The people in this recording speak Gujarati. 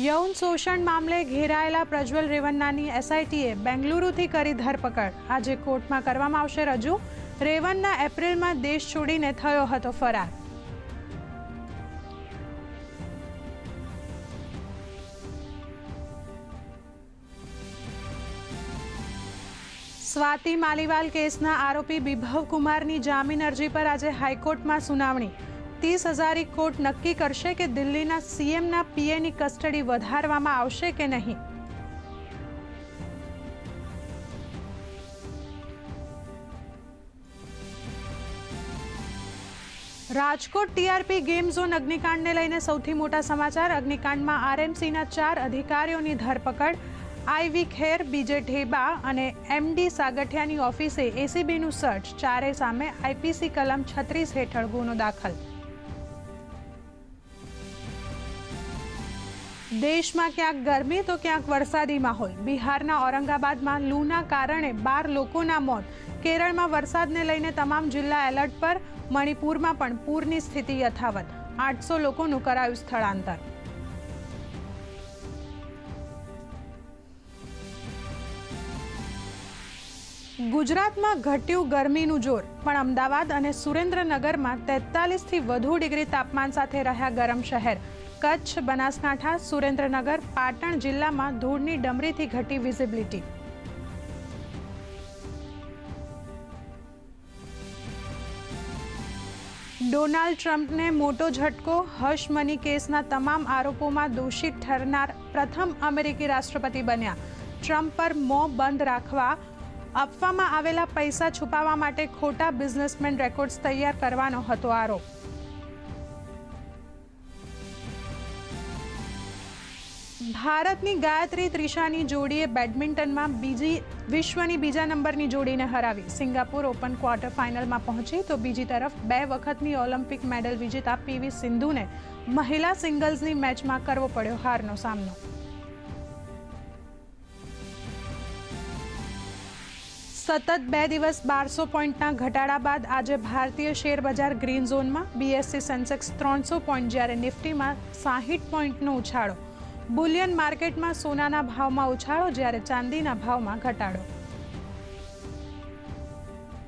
યૌન શોષણ મામલે ઘેરાયેલા પ્રજ્વલ રેવન્નાની એસઆઈટીએ બેંગલુરુથી કરી ધરપકડ. આજે કોર્ટમાં કરવામાં આવશે રજૂ. રેવન્ના એપ્રિલમાં દેશ છોડીને થયો હતો ફરાર. સ્વાતિ માલીવાલ કેસના આરોપી બિભવ કુમારની જામીન અરજી પર આજે હાઈકોર્ટમાં સુનાવણી. ત્રીસ હજારી કોર્ટ નક્કી કરશે કે દિલ્હીના સીએમના પીએની કસ્ટડી વધારવામાં આવશે કે નહીં. રાજકોટ ટીઆરપી ગેમ ઝોન અગ્નિકાંડને લઈને સૌથી મોટા સમાચાર. અગ્નિકાંડમાં આરએમસીના ચાર અધિકારીઓની ધરપકડ. આઈવી ખેર, બીજે ઢેબા અને એમડી સાગઠિયાની ઓફિસે એસીબીનું સર્ચ. ચારે સામે આઈપીસી કલમ છત્રીસ હેઠળ ગુનો દાખલ. દેશમાં ક્યાંક ગરમી, તો ક્યાંક વરસાદી માહોલ. બિહારના ઔરંગાબાદમાં લૂના કારણે બાર લોકોના મોત. કેરળમાં વરસાદને લઈને તમામ જિલ્લા એલર્ટ પર. મણિપુરમાં પણ પૂરની સ્થિતિ યથાવત. આઠસો લોકોનું કરાયું સ્થળાંતર. ગુજરાતમાં ઘટ્યું ગરમીનું જોર. પણ અમદાવાદ અને સુરેન્દ્રનગરમાં તેતાલીસથી વધુ ડિગ્રી તાપમાન સાથે રહ્યા ગરમ શહેર. કચ્છ, બનાસકાંઠા, સુરેન્દ્રનગર, પાટણ જિલ્લામાં ધૂળની ડમરીથી ઘટી વિઝિબિલિટી. ડોનાલ્ડ ટ્રમ્પને મોટો ઝટકો, હર્ષ મની કેસના તમામ આરોપોમાં દોષિત ઠરનાર પ્રથમ અમેરિકી રાષ્ટ્રપતિ બન્યા. ટ્રમ્પ પર મોં બંધ રાખવા, આપવામાં આવેલા પૈસા છુપાવવા માટે ખોટા બિઝનેસમેન રેકોર્ડ્સ તૈયાર કરવાનો હતો આરોપ. ભારતની ગાયત્રી ત્રિષાની જોડીએ બેડમિન્ટનમાં બીજી વિશ્વની બીજા નંબરની જોડીને હરાવી. સિંગાપુર ઓપન ક્વાર્ટર ફાઇનલમાં પહોંચી તો બીજી તરફ બે વખતની ઓલિમ્પિક મેડલ વિજેતા પીવી સિંધુને મહિલા સિંગલ્સની મેચમાં કરવો પડ્યો હારનો સામનો. સતત બે દિવસ બારસો પોઈન્ટના ઘટાડા બાદ આજે ભારતીય શેર બજાર ગ્રીન ઝોનમાં બીએસસી સેન્સેક્સ ત્રણસો પોઈન્ટ જ્યારે નિફ્ટીમાં સાહીઠ પોઈન્ટનો ઉછાળો. બુલિયન માર્કેટમાં સોનાના ભાવમાં ઉછાળો જ્યારે ચાંદીના ભાવમાં ઘટાડો.